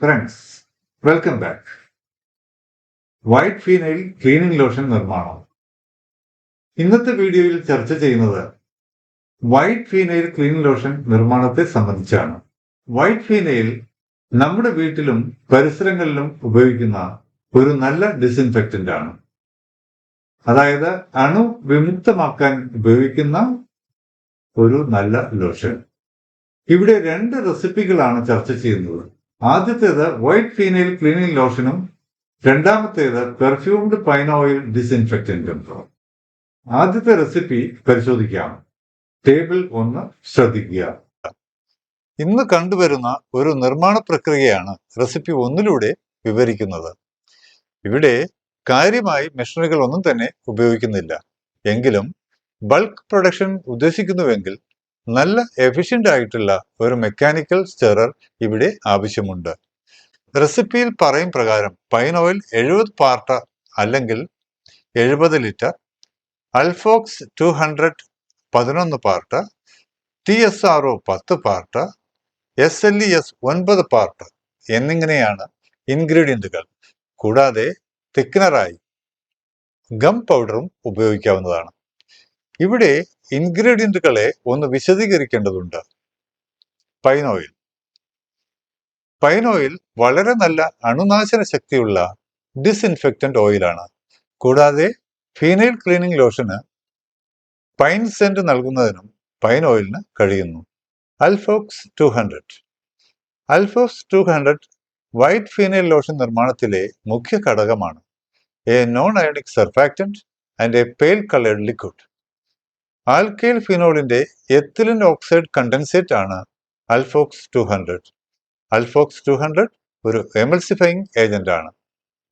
Friends welcome back white phenyl cleaning lotion നിർമ്മാണം ഇന്നത്തെ വീഡിയോയിൽ ചർച്ച ചെയ്യുന്നത് വൈറ്റ് ഫീനൈൽ ക്ലീനിങ് ലോഷൻ നിർമ്മാണത്തെ സംബന്ധിച്ചാണ്. വൈറ്റ് ഫീനൈൽ നമ്മുടെ വീട്ടിലും പരിസരങ്ങളിലും ഉപയോഗിക്കുന്ന ഒരു നല്ല ഡിസിൻഫെക്റ്റന്റ് ആണ്. അതായത് അണു വിമുക്തമാക്കാൻ ഉപയോഗിക്കുന്ന ഒരു നല്ല ലോഷൻ ഇവിടെ രണ്ട് റെസിപ്പികളാണ് ചർച്ച ചെയ്യുന്നത്. ആദ്യത്തേത് വൈറ്റ് ഫീനൈൽ ക്ലീനിങ് ലോഷനും രണ്ടാമത്തേത് പെർഫ്യൂംഡ് പൈൻ ഓയിൽ ഡിസിൻഫെക്റ്റന്റും ആദ്യത്തെ റെസിപ്പി പരിശോധിക്കാം. ടേബിൾ ഒന്ന് ശ്രദ്ധിക്കുക. ഇന്ന് കണ്ടുവരുന്ന ഒരു നിർമ്മാണ പ്രക്രിയയാണ് റെസിപ്പി ഒന്നിലൂടെ വിവരിക്കുന്നത്. ഇവിടെ കാര്യമായി മെഷീനുകൾ ഒന്നും തന്നെ ഉപയോഗിക്കുന്നില്ല. എങ്കിലും ബൾക്ക് പ്രൊഡക്ഷൻ ഉദ്ദേശിക്കുന്നുവെങ്കിൽ നല്ല എഫിഷ്യന്റ് ആയിട്ടുള്ള ഒരു മെക്കാനിക്കൽ സ്റ്റെറർ ഇവിടെ ആവശ്യമുണ്ട്. റെസിപ്പിയിൽ പറയും പ്രകാരം പൈൻ ഓയിൽ എഴുപത് പാർട്ട അല്ലെങ്കിൽ എഴുപത് ലിറ്റർ അൽഫോക്സ് ടു ഹൺഡ്രഡ് പതിനൊന്ന് part T S R O പത്ത് part S L E S ഒൻപത് പാർട്ട് എന്നിങ്ങനെയാണ് ഇൻഗ്രീഡിയന്റുകൾ കൂടാതെ തിക്നറായി ഗം പൗഡറും ഉപയോഗിക്കാവുന്നതാണ്. ഇവിടെ ഇൻഗ്രീഡിയന്റുകളെ ഒന്ന് വിശദീകരിക്കേണ്ടതുണ്ട്. പൈൻ ഓയിൽ പൈൻ ഓയിൽ വളരെ നല്ല അണുനാശന ശക്തിയുള്ള ഡിസ്ഇൻഫെക്റ്റന്റ് ഓയിലാണ് കൂടാതെ ഫീനൈൽ ക്ലീനിങ് ലോഷന് പൈൻ സെന്റ് നൽകുന്നതിനും പൈൻ ഓയിലിന് കഴിയുന്നു. Alfox two hundred Alfox two hundred white phenyl lotion നിർമ്മാണത്തിലെ മുഖ്യ ഘടകമാണ്. A non ionic surfactant and a pale coloured liquid alkyl ഫിനോളിന്റെ ethylene oxide condensate ആണ് Alfox two hundred. Alfox two hundred ഒരു emulsifying agent ആണ്.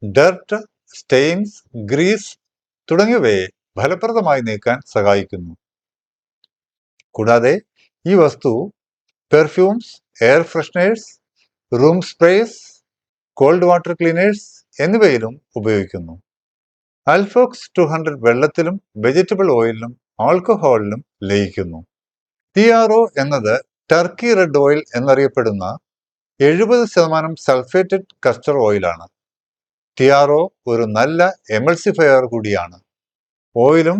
Dirt stains grease തുടങ്ങിയവയെ ഫലപ്രദമായി നീക്കാൻ സഹായിക്കുന്നു. കൂടാതെ ഈ വസ്തു perfumes air fresheners room sprays cold water cleaners എന്നിവയിലും ഉപയോഗിക്കുന്നു. അൽഫോക്സ് ടു ഹൺഡ്രഡ് വെള്ളത്തിലും വെജിറ്റബിൾ ഓയിലിലും ആൽക്കഹോളിലും ലയിക്കുന്നു. ടി ആർ ഒ എന്നത് ടർക്കി റെഡ് ഓയിൽ എന്നറിയപ്പെടുന്ന എഴുപത് ശതമാനം സൾഫേറ്റഡ് കസ്റ്റർ ഓയിലാണ്. ടി ആർ ഒ ഒരു നല്ല എമൾസിഫയർ കൂടിയാണ്. ഓയിലും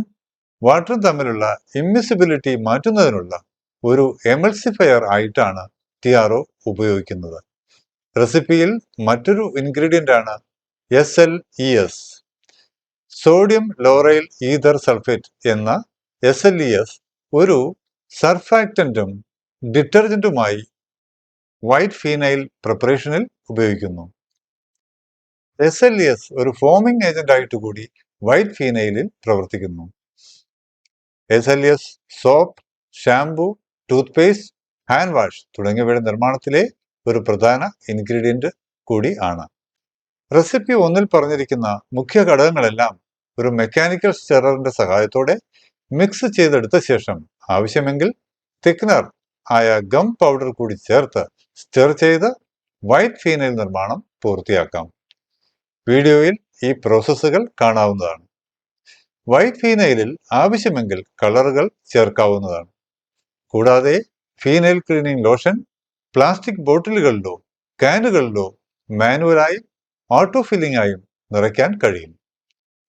വാട്ടറും തമ്മിലുള്ള ഇമ്മിസിബിലിറ്റി മാറ്റുന്നതിനുള്ള ഒരു എമൾസിഫയർ ആയിട്ടാണ് ടി ആർ ഒ ഉപയോഗിക്കുന്നത്. റെസിപ്പിയിൽ മറ്റൊരു ഇൻഗ്രീഡിയന്റ് ആണ് S L E S. Sodium lauryl ether sulphate എന്ന എസ് എൽ ഇ എസ് ഒരു സർഫാക്റ്റന്റും ഡിറ്റർജന്റുമായി വൈറ്റ് ഫീനൈൽ പ്രിപ്പറേഷനിൽ ഉപയോഗിക്കുന്നു. എസ് എൽ ഇ എസ് ഒരു ഫോമിംഗ് ഏജന്റ് ആയിട്ട് കൂടി വൈറ്റ് ഫീനൈലിൽ പ്രവർത്തിക്കുന്നു. S L S soap shampoo toothpaste hand wash തുടങ്ങിയവയുടെ നിർമ്മാണത്തിലെ ഒരു പ്രധാന ഇൻഗ്രീഡിയന്റ് കൂടി ആണ്. റെസിപ്പി ഒന്നിൽ പറഞ്ഞിരിക്കുന്ന മുഖ്യ ഘടകങ്ങളെല്ലാം ഒരു മെക്കാനിക്കൽ സ്റ്റെററിന്റെ സഹായത്തോടെ മിക്സ് ചെയ്തെടുത്ത ശേഷം ആവശ്യമെങ്കിൽ തിക്നർ ആയ ഗം പൗഡർ കൂടി ചേർത്ത് സ്റ്റെർ ചെയ്ത് വൈറ്റ് ഫീനൈൽ നിർമ്മാണം പൂർത്തിയാക്കാം. വീഡിയോയിൽ ഈ പ്രോസസ്സുകൾ കാണാവുന്നതാണ്. വൈറ്റ് ഫീനൈലിൽ ആവശ്യമെങ്കിൽ കളറുകൾ ചേർക്കാവുന്നതാണ്. കൂടാതെ ഫീനൈൽ ക്ലീനിങ് ലോഷൻ പ്ലാസ്റ്റിക് ബോട്ടിലുകളിലോ കാനുകളിലോ മാനുവലായി ഓട്ടോ ഫില്ലിംഗ് ആയും നിറയ്ക്കാൻ കഴിയും.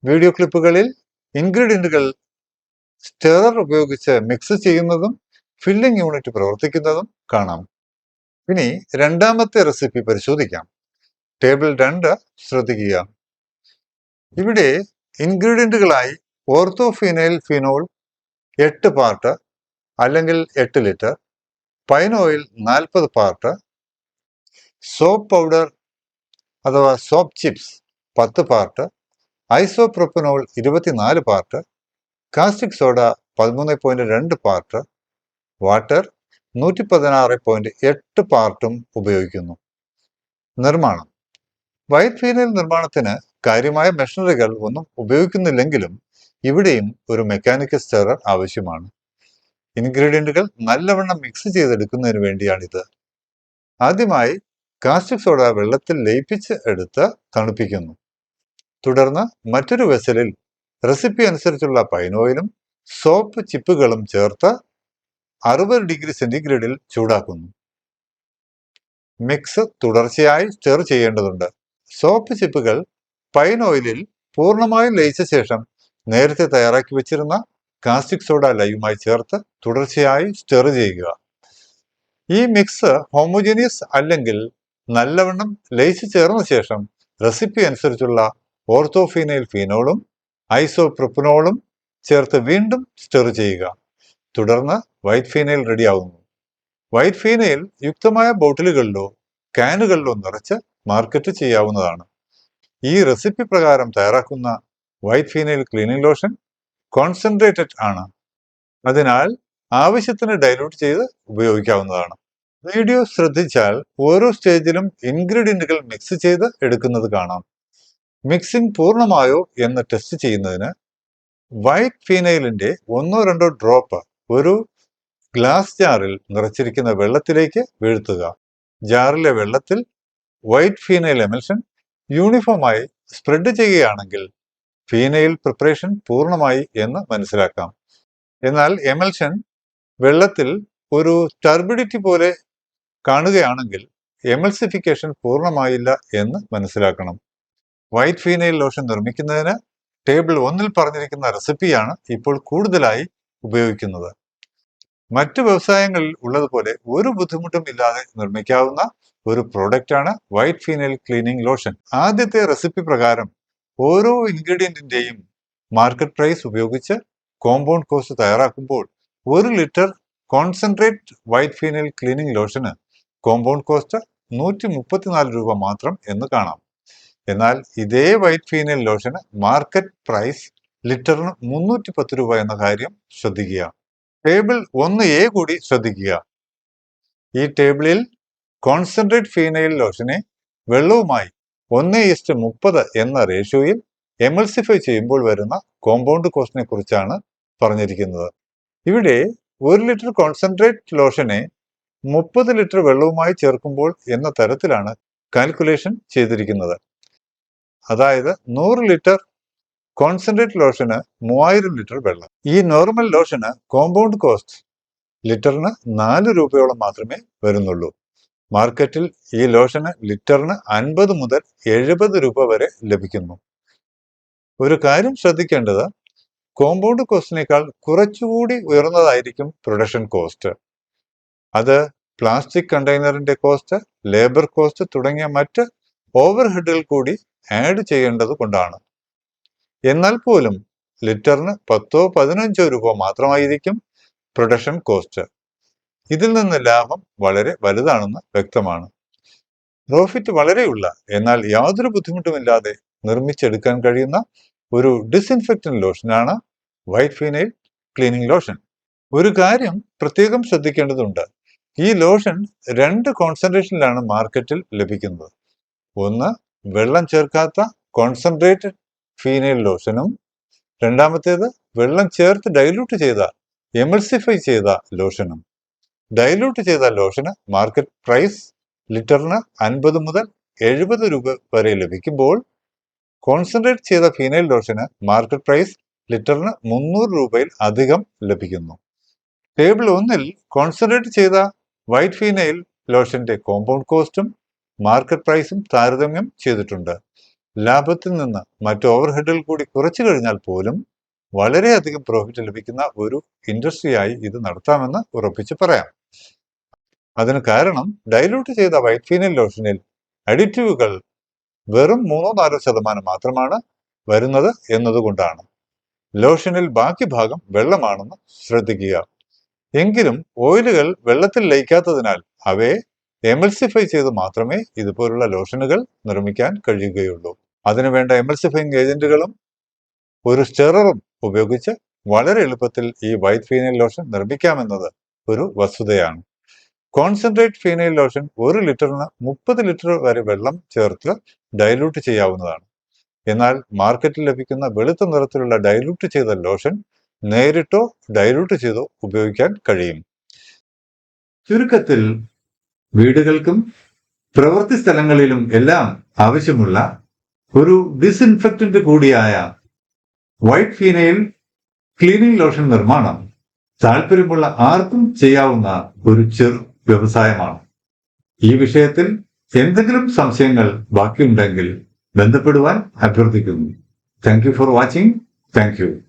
വീഡിയോ ക്ലിപ്പുകളിൽ ഇൻഗ്രീഡിയന്റുകൾ സ്റ്റെറർ ഉപയോഗിച്ച് മിക്സ് ചെയ്യുന്നതും ഫില്ലിംഗ് യൂണിറ്റ് പ്രവർത്തിക്കുന്നതും കാണാം. ഇനി രണ്ടാമത്തെ റെസിപ്പി പരിശോധിക്കാം. ടേബിൾ രണ്ട് ശ്രദ്ധിക്കുക. ഇവിടെ ഇൻഗ്രീഡിയന്റുകളായി ഓർത്തോഫിനൈൽ ഫിനോൾ എട്ട് പാർട്ട് അല്ലെങ്കിൽ എട്ട് ലിറ്റർ പൈൻ ഓയിൽ നാൽപ്പത് പാർട്ട് സോപ്പ് പൗഡർ അഥവാ സോപ്പ് ചിപ്സ് പത്ത് പാർട്ട് ഐസോപ്രൊപ്പനോൾ ഇരുപത്തിനാല് പാർട്ട് കാസ്റ്റിക് സോഡ പതിമൂന്ന് പോയിന്റ് രണ്ട് പാർട്ട് വാട്ടർ നൂറ്റി പതിനാറ് പോയിന്റ് എട്ട് പാർട്ടും ഉപയോഗിക്കുന്നു. നിർമ്മാണം. വൈറ്റ് ഫീനൽ നിർമ്മാണത്തിന് കാര്യമായ മെഷീനറികൾ ഒന്നും ഉപയോഗിക്കുന്നില്ലെങ്കിലും ഇവിടെയും ഒരു മെക്കാനിക്കൽ സ്റ്റെറർ ആവശ്യമാണ്. ഇൻഗ്രീഡിയന്റുകൾ നല്ലവണ്ണം മിക്സ് ചെയ്തെടുക്കുന്നതിന് വേണ്ടിയാണിത്. ആദ്യമായി കാസ്റ്റിക് സോഡ വെള്ളത്തിൽ ലയിപ്പിച്ച് എടുത്ത് തണുപ്പിക്കുന്നു. തുടർന്ന് മറ്റൊരു വെസലിൽ റെസിപ്പി അനുസരിച്ചുള്ള പൈനോയിലും സോപ്പ് ചിപ്പുകളും ചേർത്ത് അറുപത് ഡിഗ്രി സെന്റിഗ്രേഡിൽ ചൂടാക്കുന്നു. മിക്സ് തുടർച്ചയായി സ്റ്റെർ ചെയ്യേണ്ടതുണ്ട്. സോപ്പ് ചിപ്പുകൾ പൈൻ ഓയിലിൽ പൂർണമായും ലയിച്ച ശേഷം നേരത്തെ തയ്യാറാക്കി വെച്ചിരുന്ന കാസ്റ്റിക് സോഡ ലൈവുമായി ചേർത്ത് തുടർച്ചയായി സ്റ്റെർ ചെയ്യുക. ഈ മിക്സ് ഹോമോജീനിയസ് അല്ലെങ്കിൽ നല്ലവണ്ണം ലയിച്ചു ചേർന്ന ശേഷം റെസിപ്പി അനുസരിച്ചുള്ള ഓർത്തോഫീനൈൽ ഫീനോളും ഐസോപ്രൊപ്പനോളും ചേർത്ത് വീണ്ടും സ്റ്റെർ ചെയ്യുക. തുടർന്ന് വൈറ്റ് ഫീനയിൽ റെഡിയാവുന്നു. വൈറ്റ് ഫീനയിൽ യുക്തമായ ബോട്ടിലുകളിലോ കാനുകളിലോ നിറച്ച് മാർക്കറ്റ് ചെയ്യാവുന്നതാണ്. ഈ റെസിപ്പി പ്രകാരം തയ്യാറാക്കുന്ന white phenyl cleaning lotion concentrated ആണ്. അതിനാൽ ആവശ്യത്തിന് ഡൈലൂട്ട് ചെയ്ത് ഉപയോഗിക്കാവുന്നതാണ്. വീഡിയോ ശ്രദ്ധിച്ചാൽ ഓരോ സ്റ്റേജിലും ഇൻഗ്രീഡിയന്റുകൾ മിക്സ് ചെയ്ത് എടുക്കുന്നത് കാണാം. മിക്സിംഗ് പൂർണമായോ എന്ന് ടെസ്റ്റ് ചെയ്യുന്നതിന് വൈറ്റ് ഫീനൈലിന്റെ ഒന്നോ രണ്ടോ ഡ്രോപ്പ് ഒരു ഗ്ലാസ് ജാറിൽ നിറച്ചിരിക്കുന്ന വെള്ളത്തിലേക്ക് വീഴ്ത്തുക. ജാറിലെ വെള്ളത്തിൽ വൈറ്റ് ഫീനൈൽ എമൽഷൻ യൂണിഫോമായി സ്പ്രെഡ് ചെയ്യുകയാണെങ്കിൽ ഫീനൈൽ പ്രിപ്പറേഷൻ പൂർണമായി എന്ന് മനസ്സിലാക്കാം. എന്നാൽ എമൽഷൻ വെള്ളത്തിൽ ഒരു ടർബിഡിറ്റി പോലെ കാണുകയാണെങ്കിൽ എമൽസിഫിക്കേഷൻ പൂർണമായില്ല എന്ന് മനസ്സിലാക്കണം. വൈറ്റ് ഫീനൈൽ ലോഷൻ നിർമ്മിക്കുന്നതിന് ടേബിൾ ഒന്നിൽ പറഞ്ഞിരിക്കുന്ന റെസിപ്പിയാണ് ഇപ്പോൾ കൂടുതലായി ഉപയോഗിക്കുന്നത്. മറ്റു വ്യവസായങ്ങളിൽ ഉള്ളതുപോലെ ഒരു ബുദ്ധിമുട്ടും ഇല്ലാതെ നിർമ്മിക്കാവുന്ന ഒരു പ്രോഡക്റ്റാണ് വൈറ്റ് ഫീനൈൽ ക്ലീനിങ് ലോഷൻ. ആദ്യത്തെ റെസിപ്പി പ്രകാരം ഓരോ ഇൻഗ്രീഡിയന്റിന്റെയും മാർക്കറ്റ് പ്രൈസ് ഉപയോഗിച്ച് കോമ്പൗണ്ട് കോസ്റ്റ് തയ്യാറാക്കുമ്പോൾ ഒരു litre concentrate white phenyl cleaning lotion compound cost നൂറ്റി മുപ്പത്തിനാല് രൂപ മാത്രം എന്ന് കാണാം. എന്നാൽ ഇതേ വൈറ്റ് ഫീനൽ ലോഷന് മാർക്കറ്റ് പ്രൈസ് ലിറ്ററിന് മുന്നൂറ്റി പത്ത് രൂപ എന്ന കാര്യം ശ്രദ്ധിക്കുക. ടേബിൾ ഒന്ന് എ കൂടി ശ്രദ്ധിക്കുക. ഈ ടേബിളിൽ കോൺസെൻട്രേറ്റ് ഫീനൈൽ ലോഷനെ വെള്ളവുമായി ഒന്ന് ഈസ്റ്റ് മുപ്പത് എന്ന റേഷ്യോയിൽ എമൾസിഫൈ ചെയ്യുമ്പോൾ വരുന്ന കോമ്പൗണ്ട് കോസ്റ്റിനെ കുറിച്ചാണ് പറഞ്ഞിരിക്കുന്നത്. ഇവിടെ ഒരു ലിറ്റർ കോൺസെൻട്രേറ്റ് ലോഷനെ മുപ്പത് ലിറ്റർ വെള്ളവുമായി ചേർക്കുമ്പോൾ എന്ന തരത്തിലാണ് കാൽക്കുലേഷൻ ചെയ്തിരിക്കുന്നത്. അതായത് നൂറ് ലിറ്റർ കോൺസെൻട്രേറ്റ് ലോഷന് മൂവായിരം ലിറ്റർ വെള്ളം. ഈ നോർമൽ ലോഷന് കോമ്പൗണ്ട് കോസ്റ്റ് ലിറ്ററിന് നാല് രൂപയോളം മാത്രമേ വരുന്നുള്ളൂ. മാർക്കറ്റിൽ ഈ ലോഷന് ലിറ്ററിന് അൻപത് മുതൽ എഴുപത് രൂപ വരെ ലഭിക്കുന്നു. ഒരു കാര്യം ശ്രദ്ധിക്കേണ്ടത് കോമ്പൗണ്ട് കോസ്റ്റിനേക്കാൾ കുറച്ചുകൂടി ഉയർന്നതായിരിക്കും പ്രൊഡക്ഷൻ കോസ്റ്റ് അത് പ്ലാസ്റ്റിക് കണ്ടെയ്നറിന്റെ കോസ്റ്റ് ലേബർ കോസ്റ്റ് തുടങ്ങിയ മറ്റ് ഓവർഹെഡുകൾ കൂടി ആഡ് ചെയ്യേണ്ടത് കൊണ്ടാണ്. എന്നാൽ പോലും ലിറ്ററിന് പത്തോ പതിനഞ്ചോ രൂപ മാത്രമായിരിക്കും പ്രൊഡക്ഷൻ കോസ്റ്റ് ഇതിൽ നിന്ന് ലാഭം വളരെ വലുതാണെന്ന് വ്യക്തമാണ്. പ്രോഫിറ്റ് വളരെയുള്ള എന്നാൽ യാതൊരു ബുദ്ധിമുട്ടുമില്ലാതെ നിർമ്മിച്ചെടുക്കാൻ കഴിയുന്ന ഒരു ഡിസ്ഇൻഫെക്റ്റൻ ലോഷനാണ് വൈറ്റ് ഫീനൈൽ ക്ലീനിങ് ലോഷൻ ഒരു കാര്യം പ്രത്യേകം ശ്രദ്ധിക്കേണ്ടതുണ്ട്. ഈ ലോഷൻ രണ്ട് കോൺസെൻട്രേഷനിലാണ് മാർക്കറ്റിൽ ലഭിക്കുന്നത്. ഒന്ന് വെള്ളം ചേർക്കാത്ത കോൺസെൻട്രേറ്റഡ് ഫീനൈൽ ലോഷനും രണ്ടാമത്തേത് വെള്ളം ചേർത്ത് ഡൈല്യൂട്ട് ചെയ്ത എമൾസിഫൈ ചെയ്ത ലോഷനും ഡൈല്യൂട്ട് ചെയ്ത ലോഷന് മാർക്കറ്റ് പ്രൈസ് ലിറ്ററിന് അൻപത് മുതൽ എഴുപത് രൂപ വരെ ലഭിക്കുമ്പോൾ കോൺസെൻട്രേറ്റ് ചെയ്ത ഫീനൈൽ ലോഷന് മാർക്കറ്റ് പ്രൈസ് ലിറ്ററിന് മുന്നൂറ് രൂപയിൽ അധികം ലഭിക്കുന്നു. ടേബിൾ ഒന്നിൽ കോൺസെൻട്രേറ്റ് ചെയ്ത വൈറ്റ് ഫീനൈൽ ലോഷന്റെ കോമ്പൗണ്ട് കോസ്റ്റും മാർക്കറ്റ് പ്രൈസും താരതമ്യം ചെയ്തിട്ടുണ്ട്. ലാഭത്തിൽ നിന്ന് മറ്റ് ഓവർഹെഡിൽ കൂടി കുറച്ചു കഴിഞ്ഞാൽ പോലും വളരെയധികം പ്രോഫിറ്റ് ലഭിക്കുന്ന ഒരു ഇൻഡസ്ട്രിയായി ഇത് നടത്താമെന്ന് ഉറപ്പിച്ച് പറയാം. അതിന് കാരണം ഡൈലൂട്ട് ചെയ്ത വൈറ്റ് ഫീനൽ ലോഷനിൽ അഡിറ്റീവുകൾ വെറും മൂന്നോ നാലോ ശതമാനം മാത്രമാണ് വരുന്നത് എന്നതുകൊണ്ടാണ്. ലോഷനിൽ ബാക്കി ഭാഗം വെള്ളമാണെന്ന് ശ്രദ്ധിക്കുക. എങ്കിലും ഓയിലുകൾ വെള്ളത്തിൽ ലയിക്കാത്തതിനാൽ അവയെ എമൽസിഫൈ ചെയ്ത് മാത്രമേ ഇതുപോലുള്ള ലോഷനുകൾ നിർമ്മിക്കാൻ കഴിയുകയുള്ളൂ. അതിനുവേണ്ട എമൽസിഫൈങ് ഏജന്റുകളും ഒരു സ്റ്റെററും ഉപയോഗിച്ച് വളരെ എളുപ്പത്തിൽ ഈ വൈറ്റ് ഫീനൈൽ ലോഷൻ നിർമ്മിക്കാമെന്നത് ഒരു വസ്തുതയാണ്. കോൺസെൻട്രേറ്റ് ഫീനൈൽ ലോഷൻ ഒരു ലിറ്ററിന് മുപ്പത് ലിറ്റർ വരെ വെള്ളം ചേർത്ത് ഡൈലൂട്ട് ചെയ്യാവുന്നതാണ്. എന്നാൽ മാർക്കറ്റിൽ ലഭിക്കുന്ന വെളുത്ത നിറത്തിലുള്ള ഡൈലൂട്ട് ചെയ്ത ലോഷൻ നേരിട്ടോ ഡൈലൂട്ട് ചെയ്തോ ഉപയോഗിക്കാൻ കഴിയും. ചുരുക്കത്തിൽ വീടുകൾക്കും പ്രവൃത്തി സ്ഥലങ്ങളിലും എല്ലാം ആവശ്യമുള്ള ഒരു ഡിസ്ഇൻഫെക്റ്റന്റ് കൂടിയായ വൈറ്റ് ഫീനയിൽ ക്ലീനിങ് ലോഷൻ നിർമ്മാണം താല്പര്യമുള്ള ആർക്കും ചെയ്യാവുന്ന ഒരു ചെറു വ്യവസായമാണ്. ഈ വിഷയത്തിൽ എന്തെങ്കിലും സംശയങ്ങൾ ബാക്കിയുണ്ടെങ്കിൽ ബന്ധപ്പെടുവാൻ അഭ്യർത്ഥിക്കുന്നു. Thank for watching thank